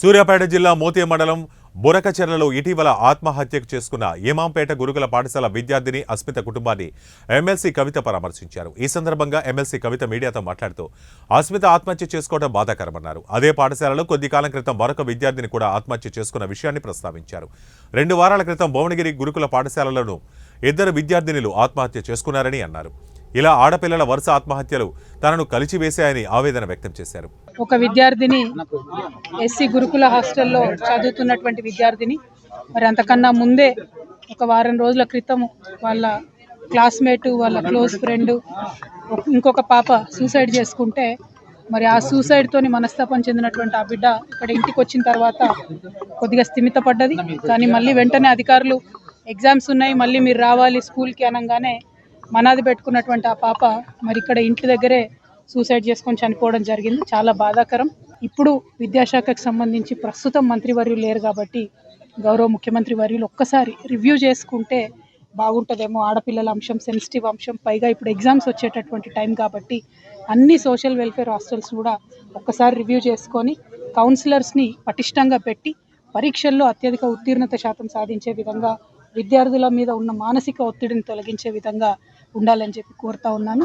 సూర్యాపేట జిల్లా మోతే మండలం బురకచెర్లలో ఇటీవల ఆత్మహత్యకు చేసుకున్న ఏమాంపేట గురుకుల పాఠశాల విద్యార్థిని అస్మిత కుటుంబాన్ని ఎమ్మెల్సీ కవిత పరామర్శించారు. ఈ సందర్భంగా ఎమ్మెల్సీ కవిత మీడియాతో మాట్లాడుతూ అస్మిత ఆత్మహత్య చేసుకోవడం బాధాకరమన్నారు. అదే పాఠశాలలో కొద్ది కాలం క్రితం మరొక విద్యార్థిని కూడా ఆత్మహత్య చేసుకున్న విషయాన్ని ప్రస్తావించారు. రెండు వారాల క్రితం భువనగిరి గురుకుల పాఠశాలలోనూ ఇద్దరు విద్యార్థినులు ఆత్మహత్య చేసుకున్నారని అన్నారు. ఇలా ఆడపిల్లల వరుస ఆత్మహత్యలు తనను కలిచివేశాయని ఆవేదన వ్యక్తం చేశారు. ఒక విద్యార్థిని ఎస్సీ గురుకుల హాస్టల్లో చదువుతున్నటువంటి విద్యార్థిని మరి అంతకన్నా ముందే ఒక వారం రోజుల క్రితం వాళ్ళ క్లాస్మేట్ వాళ్ళ క్లోజ్ ఫ్రెండ్ ఇంకొక పాప సూసైడ్ చేసుకుంటే మరి ఆ సూసైడ్తోని మనస్తాపం చెందినటువంటి ఆ బిడ్డ ఇక్కడ ఇంటికి వచ్చిన తర్వాత కొద్దిగా స్థిమితపడ్డది కానీ మళ్ళీ వెంటనే అధికారులు ఎగ్జామ్స్ ఉన్నాయి మళ్ళీ మీరు రావాలి స్కూల్కి అనగానే మనాది పెట్టుకున్నటువంటి ఆ పాప మరి ఇక్కడ ఇంటి దగ్గరే సూసైడ్ చేసుకొని చనిపోవడం జరిగింది. చాలా బాధాకరం. ఇప్పుడు విద్యాశాఖకు సంబంధించి ప్రస్తుతం మంత్రివర్యులు లేరు కాబట్టి గౌరవ ముఖ్యమంత్రి వర్యులు ఒక్కసారి రివ్యూ చేసుకుంటే బాగుంటుందేమో. ఆడపిల్లల అంశం సెన్సిటివ్ అంశం పైగా ఇప్పుడు ఎగ్జామ్స్ వచ్చేటటువంటి టైం కాబట్టి అన్ని సోషల్ వెల్ఫేర్ హాస్టల్స్ కూడా ఒక్కసారి రివ్యూ చేసుకొని కౌన్సిలర్స్ని పటిష్టంగా పెట్టి పరీక్షల్లో అత్యధిక ఉత్తీర్ణత శాతం సాధించే విధంగా విద్యార్థుల మీద ఉన్న మానసిక ఒత్తిడిని తొలగించే విధంగా ఉండాలని చెప్పి కోరుతా ఉన్నాను.